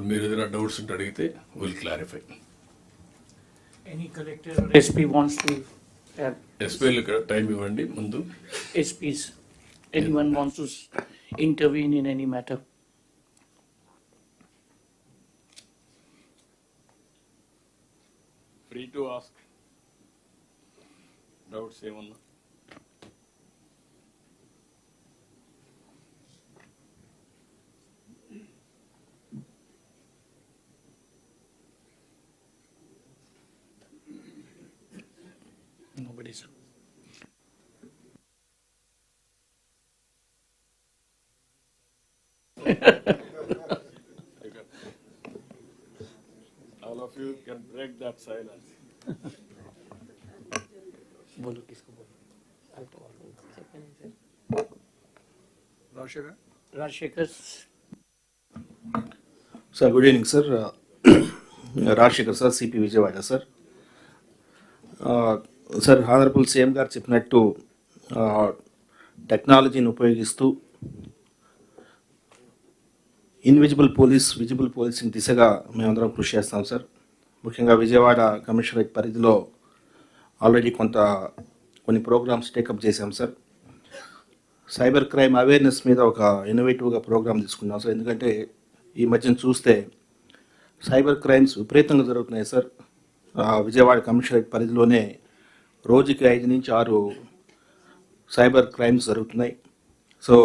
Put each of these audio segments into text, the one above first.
మీరు ఏదైనా డౌట్స్ ఉంటే అడిగితే will clarify Any collector or SP wants to have SPL time ఇవ్వండి ముందు SPs? Anyone wants to s- intervene in any matter? Free to ask doubts ఏమన్నా all of you can break that silence बोलो किसको बोलो Rajasekhar sir good evening sir Rajasekhar sir CP Vijayawada sir sir honourable CM గారు చెప్పినట్టు టెక్నాలజీని ఉపయోగిస్తూ invisible police visible policing దిశగా మేమందరం కృషి చేస్తాం సార్ ముఖ్యంగా విజయవాడ కమిషనరేట్ పరిధిలో ఆల్రెడీ కొంత కొన్ని ప్రోగ్రామ్స్ టేకప్ చేశాం సార్ సైబర్ క్రైమ్ అవేర్నెస్ మీద ఒక ఇన్నోవేటివ్గా ప్రోగ్రామ్ తీసుకున్నాం సార్ ఎందుకంటే ఈ మధ్యన చూస్తే సైబర్ క్రైమ్స్ విపరీతంగా జరుగుతున్నాయి సార్ విజయవాడ కమిషనరేట్ పరిధిలోనే రోజుకి ఐదు నుంచి ఆరు సైబర్ క్రైమ్స్ జరుగుతున్నాయి. సో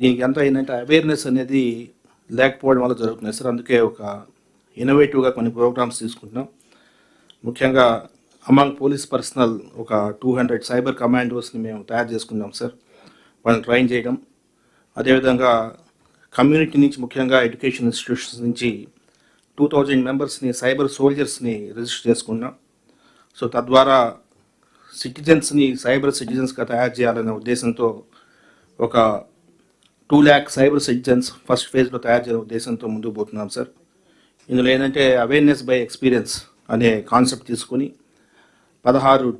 దీనికి ఎంత అయిందంటే అవేర్నెస్ అనేది లేకపోవడం వల్ల జరుగుతున్నాయి సార్. అందుకే ఒక ఇన్నోవేటివ్గా కొన్ని ప్రోగ్రామ్స్ తీసుకుంటున్నాం. ముఖ్యంగా అమాంగ్ పోలీస్ పర్సనల్ ఒక టూ హండ్రెడ్ సైబర్ కమాండోస్ని మేము తయారు చేసుకున్నాం సార్. వాళ్ళని ట్రైన్ చేయడం. అదేవిధంగా కమ్యూనిటీ నుంచి ముఖ్యంగా ఎడ్యుకేషన్ ఇన్స్టిట్యూషన్స్ నుంచి టూ థౌజండ్ మెంబర్స్ని సైబర్ సోల్జర్స్ని రిజిస్టర్ చేసుకున్నాం. సో తద్వారా సిటిజన్స్ని సైబర్ సిటిజన్స్గా తయారు చేయాలనే ఉద్దేశంతో ఒక two lakh cyber citizens first ఫేజ్లో తయారు చేయాలనే ఉద్దేశంతో ముందుకు పోతున్నాం సార్. ఇందులో ఏంటంటే అవేర్నెస్ బై ఎక్స్పీరియన్స్ అనే కాన్సెప్ట్ తీసుకుని పదహారు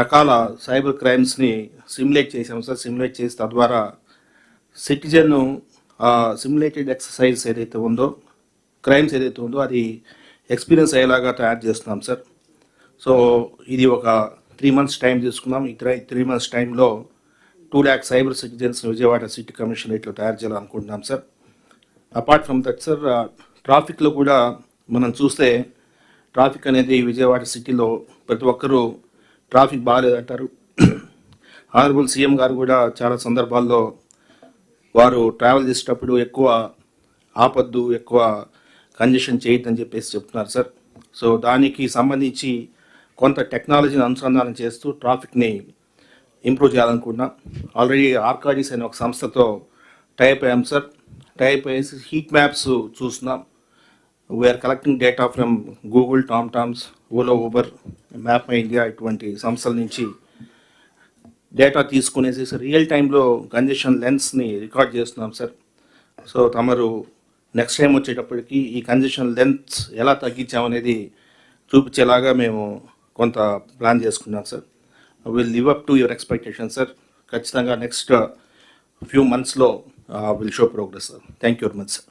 రకాల సైబర్ క్రైమ్స్ని సిమ్యులేట్ చేసాము సార్. సిమ్యులేట్ చేసి తద్వారా సిటిజన్ సిమ్యులేటెడ్ ఎక్సర్సైజ్ ఏదైతే ఉందో క్రైమ్స్ ఏదైతే ఉందో అది ఎక్స్పీరియన్స్ అయ్యేలాగా తయారు చేస్తున్నాం సార్. సో ఇది ఒక త్రీ మంత్స్ టైం తీసుకున్నాం. ఈ త్రీ మంత్స్ టైంలో two lakh cyber citizens Vijayawada city కమిషనరేట్లో తయారు చేయాలనుకుంటున్నాం sir. Apart from that sir ట్రాఫిక్లో కూడా మనం చూస్తే ట్రాఫిక్ అనేది విజయవాడ సిటీలో ప్రతి ఒక్కరూ ట్రాఫిక్ బాగాలేదంటారు. ఆనరబుల్ సీఎం గారు కూడా చాలా సందర్భాల్లో వారు ట్రావెల్ చేసేటప్పుడు ఎక్కువ ఆపద్దు ఎక్కువ కంజెషన్ చేయొద్దని చెప్పేసి చెప్తున్నారు సార్ సో దానికి సంబంధించి కొంత టెక్నాలజీని అనుసంధానం చేస్తూ ట్రాఫిక్ని ఇంప్రూవ్ చేయాలనుకుంటున్నాం ఆల్రెడీ ఆర్కాడీస్ అనే ఒక సంస్థతో టైప్ అయ్యాం సార్ టైప్ అయ్యేసి హీట్ మ్యాప్స్ చూస్తున్నాం we're collecting data from Google Tom Toms Ola Uber map my India ఇటువంటి సంస్థల నుంచి డేటా తీసుకునేసి రియల్ టైంలో కంజెషన్ లెన్స్ని రికార్డ్ చేస్తున్నాం సార్ సో తమరు నెక్స్ట్ టైం వచ్చేటప్పటికి ఈ కంజెషన్ లెన్స్ ఎలా తగ్గించామనేది చూపించేలాగా మేము కొంత ప్లాన్ చేసుకున్నాం sir will live up to your expectation sir ఖచ్చితంగా నెక్స్ట్ ఫ్యూ మంత్స్లో will show progress sir thank you very much sir